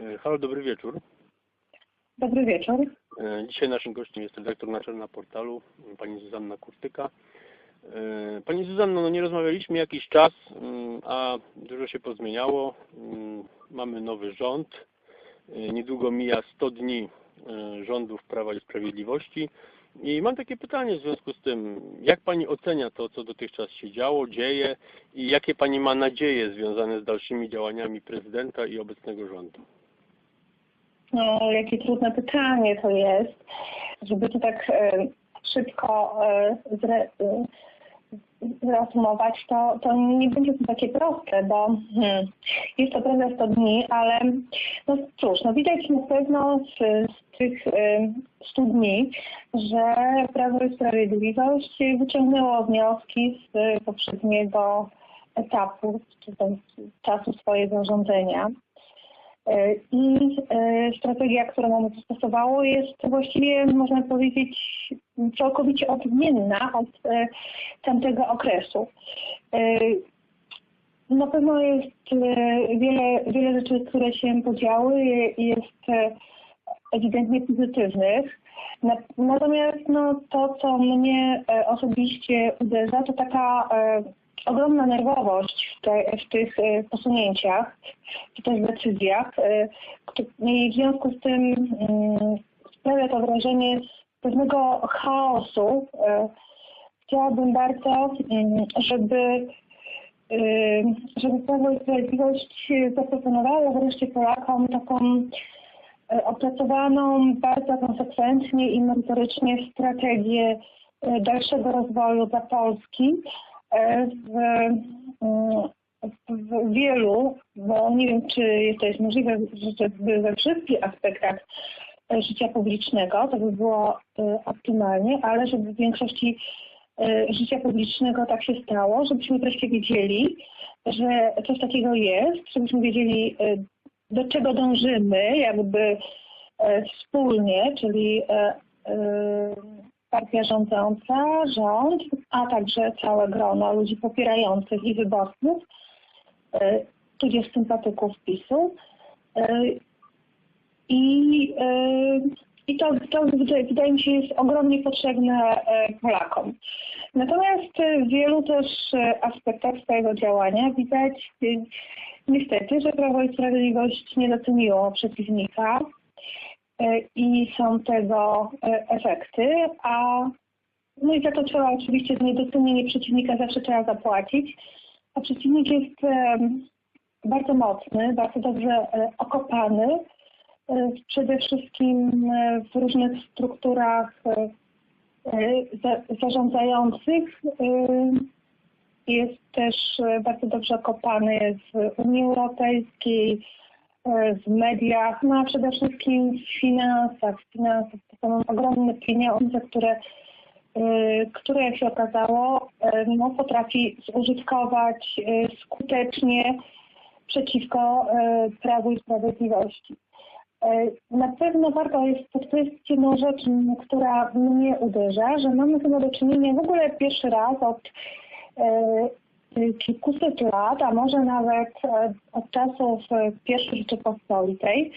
E, Halo, dobry wieczór. Dobry wieczór. E, Dzisiaj naszym gościem jest redaktor naczelna portalu, pani Zuzanna Kurtyka. E, Pani Zuzanno, no nie rozmawialiśmy jakiś czas, mm, a dużo się pozmieniało. Mm, Mamy nowy rząd. Niedługo mija 100 dni rządów Prawa i Sprawiedliwości. I mam takie pytanie w związku z tym, jak Pani ocenia to, co dotychczas się działo, dzieje i jakie Pani ma nadzieje związane z dalszymi działaniami prezydenta i obecnego rządu? No, jakie trudne pytanie to jest, żeby to tak e, szybko e, zre, e, zreasumować, to, to nie będzie to takie proste, bo hmm, jest to prawda 100 dni, ale no cóż, no widać na pewno z, z tych e, 100 dni, że Prawo i Sprawiedliwość wyciągnęło wnioski z poprzedniego etapu, czy czasu swojego rządzenia. E, I e, strategia, którą ono zastosowało, jest właściwie, można powiedzieć, całkowicie odmienna od e, tamtego okresu. Na pewno jest wiele, wiele rzeczy, które się podziały jest ewidentnie pozytywnych. Na- Natomiast no, to, co mnie osobiście uderza, to taka ogromna nerwowość w, te, w tych e, posunięciach, czy też decyzjach. e, kto- I w związku z tym mm, sprawia to wrażenie pewnego chaosu. E, Chciałabym bardzo, mm, żeby żeby Prawo i Sprawiedliwość zaproponowało wreszcie Polakom taką opracowaną bardzo konsekwentnie i merytorycznie strategię dalszego rozwoju dla Polski w, mm, w wielu, bo nie wiem, czy to jest możliwe, żeby we wszystkich aspektach e, życia publicznego, to by było e, optymalnie, ale żeby w większości e, życia publicznego tak się stało, żebyśmy wreszcie wiedzieli, że coś takiego jest, żebyśmy wiedzieli, e, do czego dążymy, jakby e, wspólnie, czyli e, e, partia rządząca, rząd, a także całe grono ludzi popierających i wyborców, e, tudzież sympatyków PiSu. E, I, e, i to, to wydaje, mi się jest ogromnie potrzebne Polakom. Natomiast w wielu też aspektach swojego działania widać niestety, że Prawo i Sprawiedliwość nie doceniło przeciwnika i są tego e, efekty, a no i za to trzeba oczywiście za niedocenienie przeciwnika zawsze trzeba zapłacić, a przeciwnik jest e, bardzo mocny, bardzo dobrze e, okopany, e, przede wszystkim e, w różnych strukturach e, e, za- zarządzających. e, Jest też e, bardzo dobrze okopany w Unii Europejskiej, e, w mediach, no a przede wszystkim w finansach. W finansach to są ogromne pieniądze, które, e, które jak się okazało, e, no, potrafi zużytkować e, skutecznie przeciwko e, Prawu i Sprawiedliwości. E, Na pewno warto jest podkreślić jedną rzecz, która mnie uderza, że mamy chyba do czynienia w ogóle pierwszy raz od e, kilkuset lat, a może nawet e, od czasów e, I Rzeczypospolitej,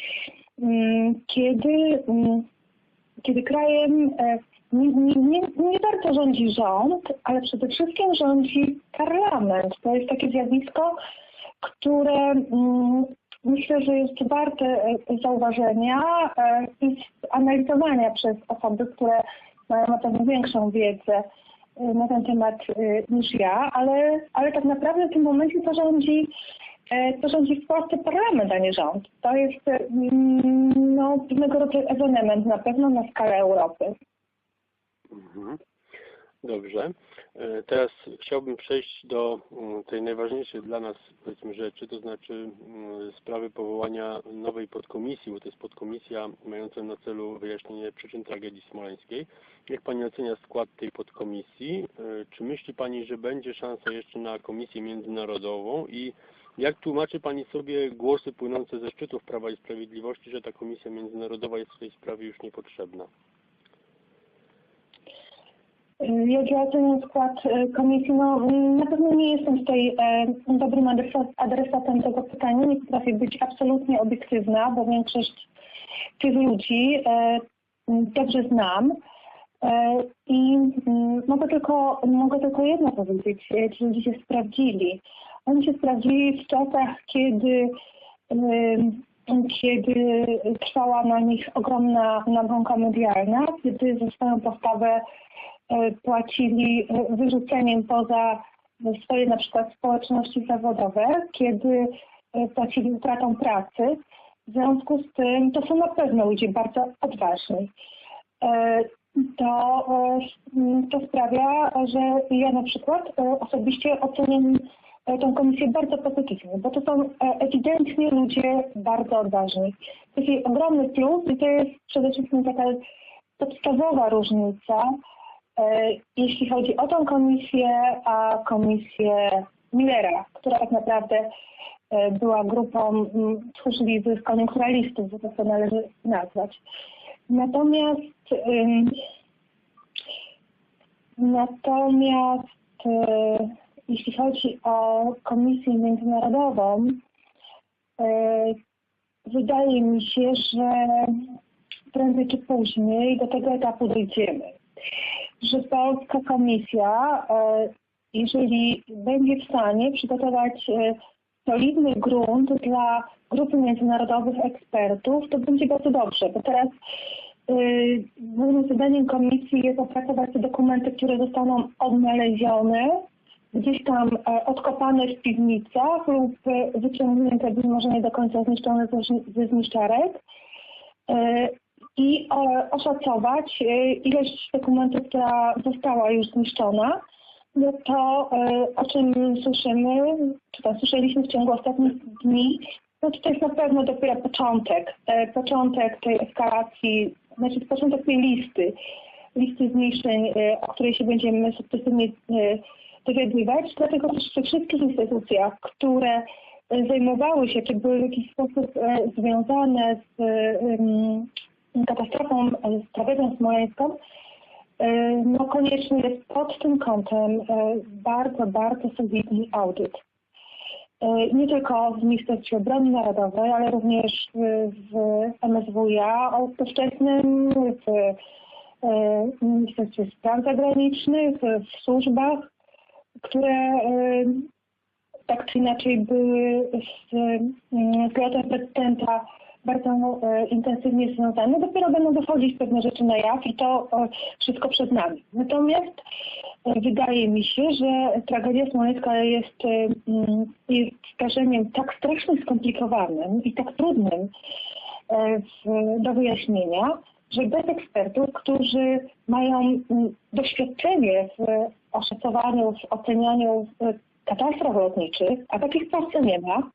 m, kiedy, m, kiedy krajem e, nie, nie, nie, nie bardzo rządzi rząd, ale przede wszystkim rządzi parlament. To jest takie zjawisko, które mm, myślę, że jest warte zauważenia i analizowania przez osoby, które mają na pewno większą wiedzę na ten temat e, niż ja, ale, ale tak naprawdę w tym momencie to rządzi, e, to rządzi w Polsce parlament, a nie rząd. To jest e, mm, no, pewnego rodzaju ewenement na pewno na skalę Europy. Mhm. Dobrze. E, Teraz chciałbym przejść do mm, tej najważniejszej dla nas powiedzmy rzeczy, to znaczy mm, sprawy powołania nowej podkomisji, bo to jest podkomisja mająca na celu wyjaśnienie przyczyn tragedii smoleńskiej. Jak Pani ocenia skład tej podkomisji? E, Czy myśli Pani, że będzie szansa jeszcze na komisję międzynarodową i jak tłumaczy Pani sobie głosy płynące ze szczytów Prawa i Sprawiedliwości, że ta komisja międzynarodowa jest w tej sprawie już niepotrzebna? Jak ja oceniam skład y, komisji, no mm, na pewno nie jestem tutaj e, dobrym adresa- adresatem tego pytania. Nie potrafię być absolutnie obiektywna, bo większość tych ludzi e, dobrze znam. E, I mm, mogę tylko, mogę tylko jedno powiedzieć. e, Ci ludzie się sprawdzili. Oni się sprawdzili w czasach, kiedy kiedy trwała na nich ogromna nagonka medialna, kiedy za swoją postawę e, płacili e, wyrzuceniem poza swoje na przykład społeczności zawodowe, kiedy e, płacili utratą pracy. W związku z tym to są na pewno ludzie bardzo odważni. E, To, e, to sprawia, że ja na przykład e, osobiście oceniam e, tę komisję bardzo pozytywnie, bo to są e, ewidentnie ludzie bardzo odważni. To jest jej ogromny plus i to jest przede wszystkim taka podstawowa różnica, e, jeśli chodzi o tą komisję, a komisję Millera, która tak naprawdę e, była grupą mm, tchórzliwych koniunkturalistów, bo to co należy nazwać. Natomiast natomiast e, jeśli chodzi o Komisję Międzynarodową, e, wydaje mi się, że prędzej czy później do tego etapu dojdziemy. Że Polska Komisja, e, jeżeli będzie w stanie przygotować e, solidny grunt dla grupy międzynarodowych ekspertów, to będzie bardzo dobrze, bo teraz y, głównym zadaniem komisji jest opracować te dokumenty, które zostaną odnalezione, gdzieś tam e, odkopane w piwnicach lub e, wyciągnięte, być może nie do końca zniszczone ze, zniszczarek. E, i e, oszacować e, ilość dokumentów, która została już zniszczona, no to e, o czym słyszymy, czy tam słyszeliśmy w ciągu ostatnich dni, no to, to jest na pewno dopiero początek, początek tej eskalacji, znaczy początek tej listy, listy zniszczeń, o której się będziemy sukcesywnie dowiadywać, dlatego też w tych wszystkich instytucjach, które zajmowały się, czy były w jakiś sposób związane z katastrofą, e, z tragedią smoleńską, e, no koniecznie jest pod tym kątem e, bardzo, bardzo solidny audyt. E, Nie tylko w Ministerstwie Obrony Narodowej, ale również w, w MSWiA ówczesnym, w e, Ministerstwie Spraw Zagranicznych, w służbach, które e, tak czy inaczej były z, z lotem prezydenta bardzo e, intensywnie związane. Dopiero będą wychodzić pewne rzeczy na jaw i to e, wszystko przed nami. Natomiast e, wydaje mi się, że tragedia smoleńska jest, mm, jest zdarzeniem tak strasznie skomplikowanym i tak trudnym do wyjaśnienia, że bez ekspertów, którzy mają mm, doświadczenie w oszacowaniu, w ocenianiu katastrof lotniczych, a takich w Polsce nie ma,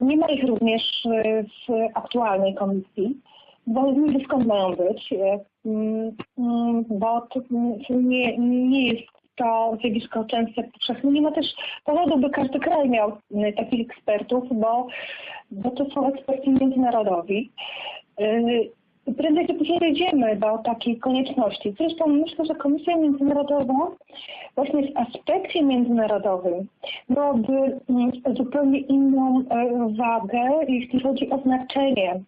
Nie ma ich również e, w aktualnej komisji, bo wiem skąd mają być, e, mm, mm, bo nie, nie jest to zjawisko częste powszechne. Nie ma też powodu, by każdy kraj miał e, takich ekspertów, bo, bo to są eksperci międzynarodowi. Prędzej czy później dojdziemy do takiej konieczności. Zresztą myślę, że Komisja Międzynarodowa właśnie w aspekcie międzynarodowym miałaby mm, zupełnie inną e, wagę, jeśli chodzi o znaczenie.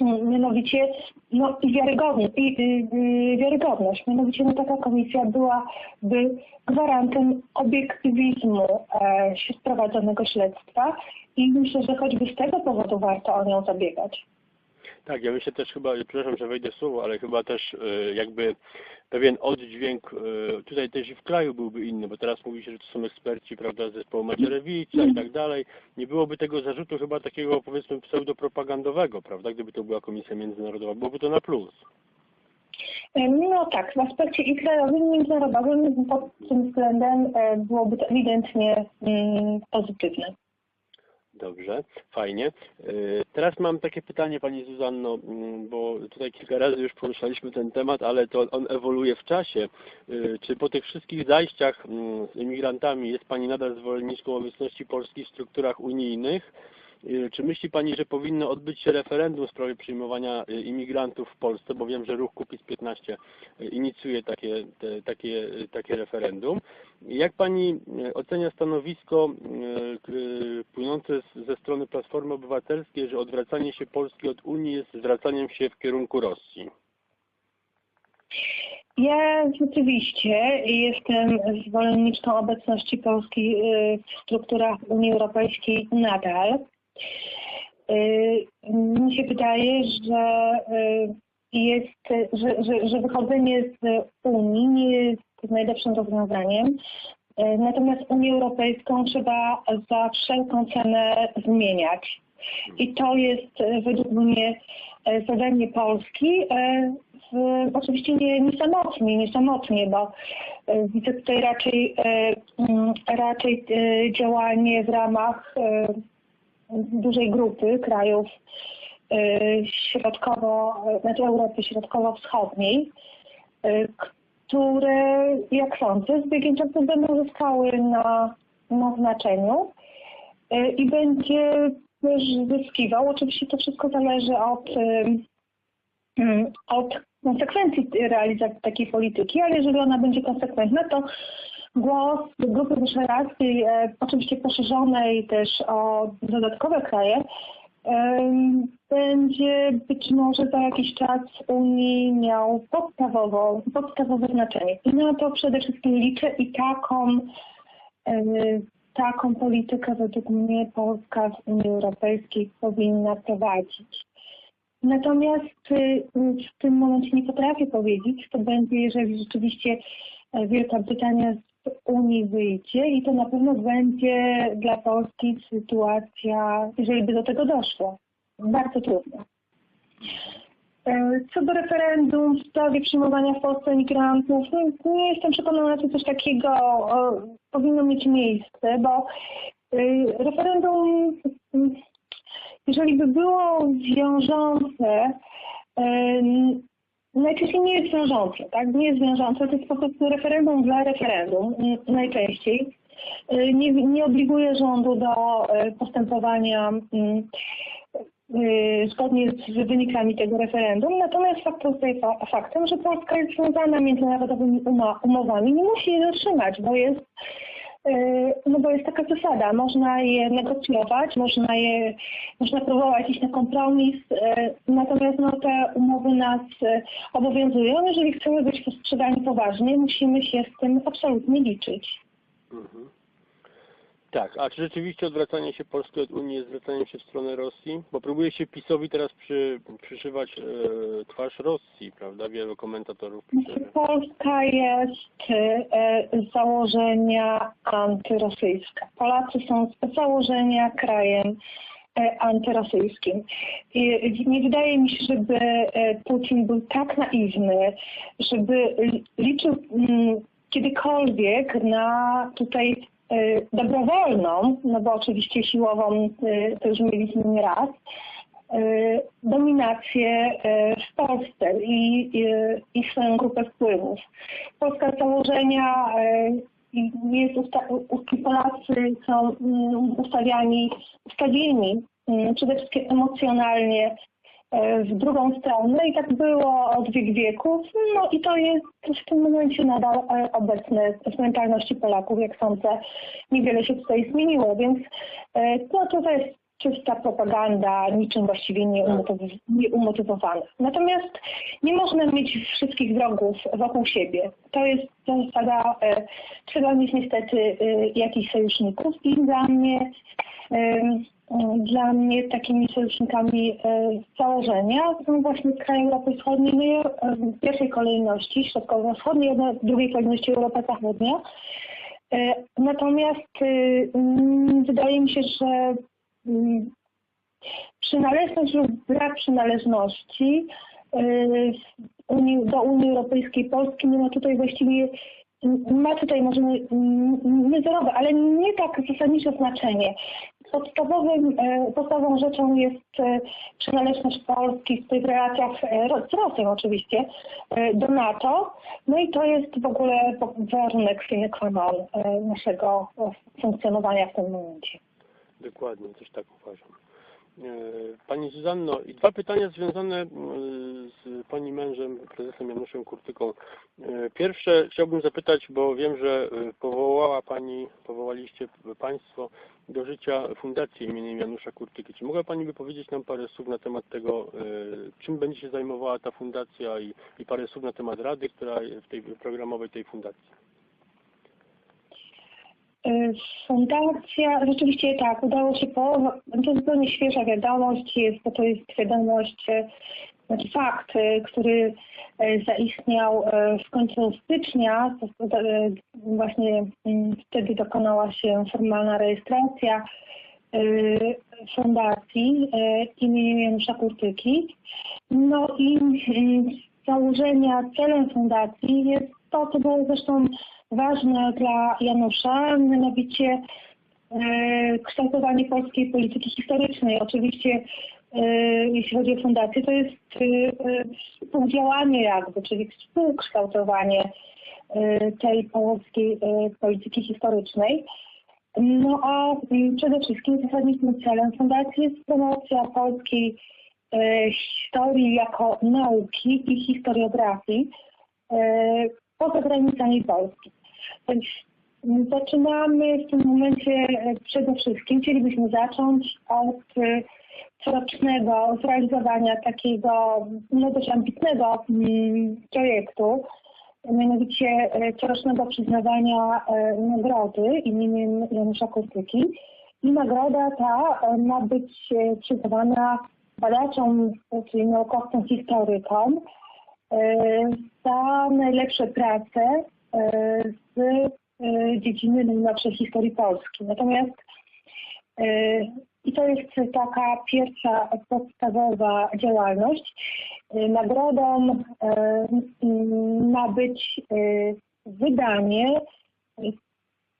Mm, Mianowicie no, i, wiarygodnie, i, i, wiarygodność. Mianowicie no, taka komisja byłaby gwarantem obiektywizmu e, prowadzonego śledztwa i myślę, że choćby z tego powodu warto o nią zabiegać. Tak, ja myślę też chyba, przepraszam, że wejdę w słowo, ale chyba też e, jakby pewien oddźwięk e, tutaj też i w kraju byłby inny, bo teraz mówi się, że to są eksperci, prawda, z zespołu Macierewica i tak dalej. Nie byłoby tego zarzutu chyba takiego powiedzmy pseudopropagandowego, prawda, gdyby to była komisja międzynarodowa. Byłoby to na plus. No tak, w aspekcie i krajowym, i międzynarodowym pod tym względem e, byłoby to ewidentnie mm, pozytywne. Dobrze, fajnie. E, Teraz mam takie pytanie Pani Zuzanno, mm, bo tutaj kilka razy już poruszaliśmy ten temat, ale to on ewoluuje w czasie. E, Czy po tych wszystkich zajściach mm, z imigrantami jest Pani nadal zwolenniczką obecności Polski w strukturach unijnych? Y, Czy myśli Pani, że powinno odbyć się referendum w sprawie przyjmowania y, imigrantów w Polsce, bo wiem, że ruch Kukiz 15 y, inicjuje takie, te, takie, takie referendum. Jak Pani ocenia stanowisko płynące ze strony Platformy Obywatelskiej, że odwracanie się Polski od Unii jest zwracaniem się w kierunku Rosji? Ja rzeczywiście jestem zwolenniczką obecności Polski w strukturach Unii Europejskiej nadal. Y, Mi się wydaje, że y, jest, że, że, że wychodzenie z Unii nie jest najlepszym rozwiązaniem. Y, Natomiast Unię Europejską trzeba za wszelką cenę zmieniać. I to jest według mnie zadanie Polski. Oczywiście nie, nie samotnie, nie samotnie, bo widzę tutaj raczej, mm, raczej działanie w ramach dużej grupy krajów y, środkowo, znaczy Europy Środkowo-Wschodniej, y, które, jak sądzę, z biegiem czasu będą zyskały na, na znaczeniu y, i będzie też zyskiwał. Oczywiście to wszystko zależy od, mm, od konsekwencji realizacji takiej polityki, ale jeżeli ona będzie konsekwentna, to głos Grupy Wyszehradzkiej, e, oczywiście poszerzonej też o dodatkowe kraje, em, będzie być może za jakiś czas w Unii miał podstawowo, podstawowe znaczenie. I na to przede wszystkim liczę i taką, e, taką politykę według mnie Polska w Unii Europejskiej powinna prowadzić. Natomiast y, w tym momencie nie potrafię powiedzieć, co będzie, jeżeli rzeczywiście e, Wielka Brytania Unii wyjdzie i to na pewno będzie dla Polski sytuacja, jeżeli by do tego doszło, bardzo trudna. E, Co do referendum w sprawie przyjmowania w Polsce migrantów, no, nie jestem przekonana, czy coś takiego powinno mieć miejsce, bo e, referendum, mm, jeżeli by było wiążące, e, najczęściej nie jest wiążące, tak? Nie jest wiążące, to jest po prostu referendum dla referendum najczęściej. E, Nie, nie obliguje rządu do e, postępowania mm, y, zgodnie z wynikami tego referendum. Natomiast fakt pozostaje fa- faktem, że Polska jest związana międzynarodowymi umowami. Nie musi je dotrzymać, bo jest, y, no bo jest taka zasada. Można je negocjować, można je, można próbować iść na kompromis, y, natomiast no, te umowy nas y, obowiązują. Jeżeli chcemy być postrzegani poważnie, musimy się z tym absolutnie liczyć. Mhm. Tak, a czy rzeczywiście odwracanie się Polski od Unii jest zwracaniem się w stronę Rosji? Bo próbuje się PiSowi teraz przy, przyszywać e, twarz Rosji, prawda? Wielu komentatorów pisze. Polska jest e, z założenia antyrosyjska. Polacy są z założenia krajem e, antyrosyjskim. I nie wydaje mi się, żeby e, Putin był tak naiwny, żeby liczył mm, kiedykolwiek na tutaj dobrowolną, no bo oczywiście siłową e, to już mieliśmy nie raz, e, dominację w Polsce i, i, i swoją grupę wpływów. Polska z założenia jest usta- Polacy są mm, ustawiani, ustawieni mm, przede wszystkim emocjonalnie w drugą stronę i tak było od wiek wieków. No i to jest w tym momencie nadal e, obecne w mentalności Polaków, jak sądzę, niewiele się tutaj zmieniło, więc e, no to jest czysta propaganda, niczym właściwie nie umotyw- nie umotywowana. Natomiast nie można mieć wszystkich wrogów wokół siebie. To jest zasada, e, trzeba mieć niestety e, jakichś sojuszników i dla mnie e, dla mnie takimi sojusznikami e, założenia są właśnie kraje Europy Wschodniej, no e, w pierwszej kolejności środkowo-wschodniej, w drugiej kolejności Europa Zachodnia. E, Natomiast e, mm, wydaje mi się, że mm, przynależność lub brak przynależności e, Unii, do Unii Europejskiej Polski nie ma tutaj właściwie ma tutaj może nie, nie zerowe, ale nie tak zasadnicze znaczenie. Podstawowym, e, podstawową rzeczą jest e, przynależność Polski w tych relacjach e, z Rosją oczywiście do NATO. No i to jest w ogóle warunek sine qua non naszego funkcjonowania w tym momencie. Dokładnie, też tak uważam. E, Pani Zuzanno, i dwa pytania związane e, z Pani mężem, prezesem Januszem Kurtyką. E, Pierwsze chciałbym zapytać, bo wiem, że e, powołała Pani, powołaliście Państwo do życia Fundację imieniem Janusza Kurtyki. Czy mogła Pani by powiedzieć nam parę słów na temat tego, czym będzie się zajmowała ta fundacja i, i parę słów na temat rady, która w tej programowej tej fundacji? Y, Fundacja, rzeczywiście tak, udało się po, no, to jest zupełnie świeża wiadomość, jest, bo to jest wiadomość, e, znaczy fakt, e, który zaistniał w końcu stycznia, to, właśnie mm, wtedy dokonała się formalna rejestracja fundacji imieniem Janusza Kurtyki. No i założenia celem fundacji jest to, co było zresztą ważne dla Janusza, mianowicie e, kształtowanie polskiej polityki historycznej. Oczywiście e, jeśli chodzi o fundację, to jest e, współdziałanie jakby, czyli współkształtowanie tej polskiej polityki historycznej. No a przede wszystkim zasadniczym celem fundacji jest promocja polskiej historii jako nauki i historiografii e, poza granicami Polski. Więc zaczynamy w tym momencie e, przede wszystkim, chcielibyśmy zacząć od e, corocznego zrealizowania takiego no, dość ambitnego mm, projektu, mianowicie e, corocznego przyznawania e, nagrody imieniem Janusza Kurtyki. I nagroda ta e, ma być e, przyznawana badaczom, czyli naukowcom, historykom e, za najlepsze prace e, z e, dziedziny najnowszej historii Polski. Natomiast i to jest taka pierwsza podstawowa działalność. Nagrodą ma być wydanie,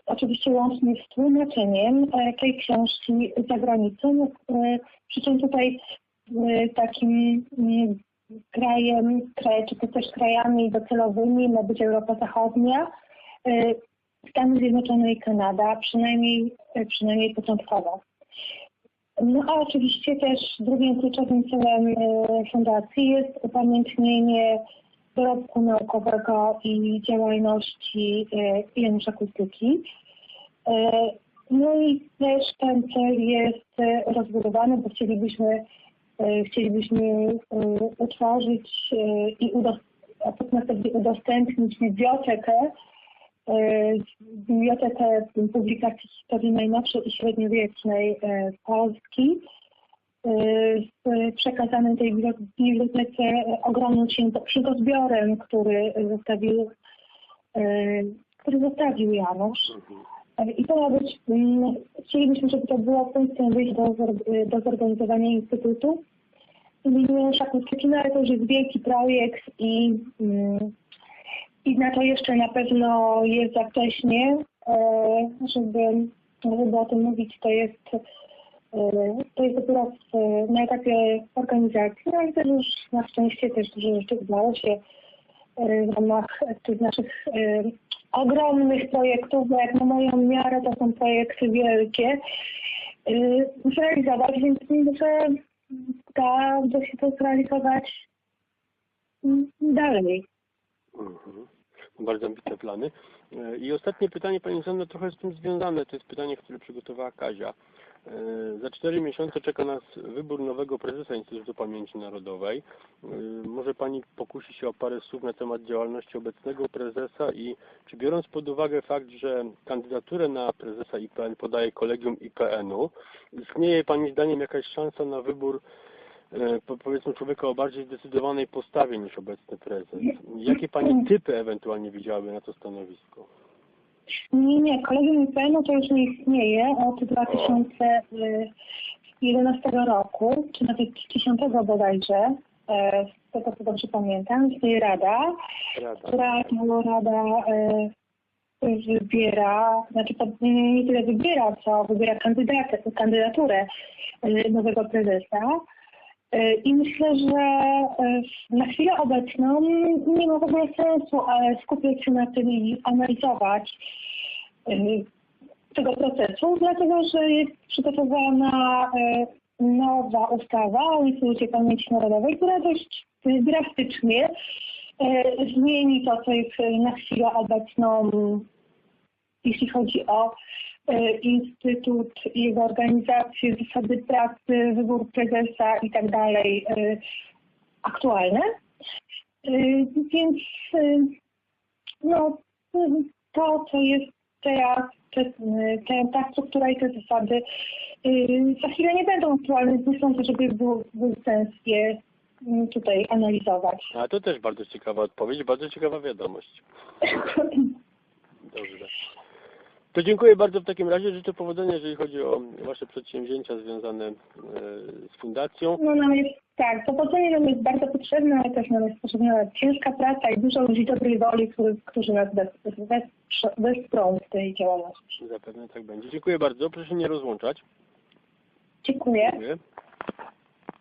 oczywiście łącznie z tłumaczeniem tej książki za granicą. Przy czym tutaj takim mm, krajem, kraj, czy też krajami docelowymi ma być Europa Zachodnia, e, Stany Zjednoczone i Kanada, przynajmniej, przynajmniej początkowo. No a oczywiście też drugim kluczowym celem fundacji jest upamiętnienie dorobku naukowego i działalności Janusza Kurtyki. E, No i też ten cel jest rozbudowany, bo chcielibyśmy, chcielibyśmy e, utworzyć e, i a potem następnie udostępnić bibliotekę, e, bibliotekę publikacji historii najnowszej i średniowiecznej e, Polski e, z przekazanym tej bibliotece ogromnym księgo- księgozbiorem, który zostawił, e, który zostawił Janusz. I to ma być, mm, chcielibyśmy, żeby to było punktem wyjścia do, do zorganizowania instytutu. Szakowskiego, no ale to już jest wielki projekt i, mm, i na to jeszcze na pewno jest za wcześnie, e, żeby, żeby o tym mówić, to jest e, to jest dopiero na etapie organizacji, no ale też już na szczęście też dużo rzeczy udało się e, w ramach tych naszych ogromnych projektów, bo jak na moją miarę to są projekty wielkie, e, zrealizować, więc myślę, że da się to zrealizować dalej. Mhm. Bardzo ambitne plany. E, I ostatnie pytanie, Pani Zuzanno, trochę z tym związane. To jest pytanie, które przygotowała Kazia. E, Za cztery miesiące czeka nas wybór nowego prezesa Instytutu Pamięci Narodowej. E, Może Pani pokusi się o parę słów na temat działalności obecnego prezesa i czy biorąc pod uwagę fakt, że kandydaturę na prezesa IPN podaje kolegium IPN-u, istnieje Pani zdaniem jakaś szansa na wybór powiedzmy człowieka o bardziej zdecydowanej postawie niż obecny prezes. Jakie Pani typy ewentualnie widziałaby na to stanowisko? Nie, nie, kolegium IPN-u to już nie istnieje od 2011 roku, czy nawet 10 bodajże, e, z tego co dobrze pamiętam, istnieje rada, Rada. która to rada e, wybiera, znaczy nie tyle wybiera, co wybiera kandydatę, kandydaturę e, nowego prezesa. E, I myślę, że e, na chwilę obecną nie ma w ogóle sensu e, skupiać się na tym i analizować, tego procesu, dlatego że jest przygotowana nowa ustawa o Instytucie Pamięci Narodowej, która dość drastycznie zmieni to, co jest na chwilę obecną, jeśli chodzi o Instytut, jego organizację, zasady pracy, wybór prezesa i tak dalej e, aktualne. E, Więc e, no, to, co jest teraz, te, te, ta struktura i te zasady za chwilę nie będą aktualne, więc nie sądzę, żeby był, był sens je mm, tutaj analizować. A to też bardzo ciekawa odpowiedź, bardzo ciekawa wiadomość. Dobrze. To dziękuję bardzo w takim razie. Życzę powodzenia, jeżeli chodzi o Wasze przedsięwzięcia związane e, z fundacją. No nam jest, tak, powodzenie nam jest bardzo potrzebne, ale też nam jest potrzebna ciężka praca i dużo ludzi dobrej woli, którzy, którzy nas wesprą w tej działalności. Zapewne tak będzie. Dziękuję bardzo. Proszę się nie rozłączać. Dziękuję. Dziękuję.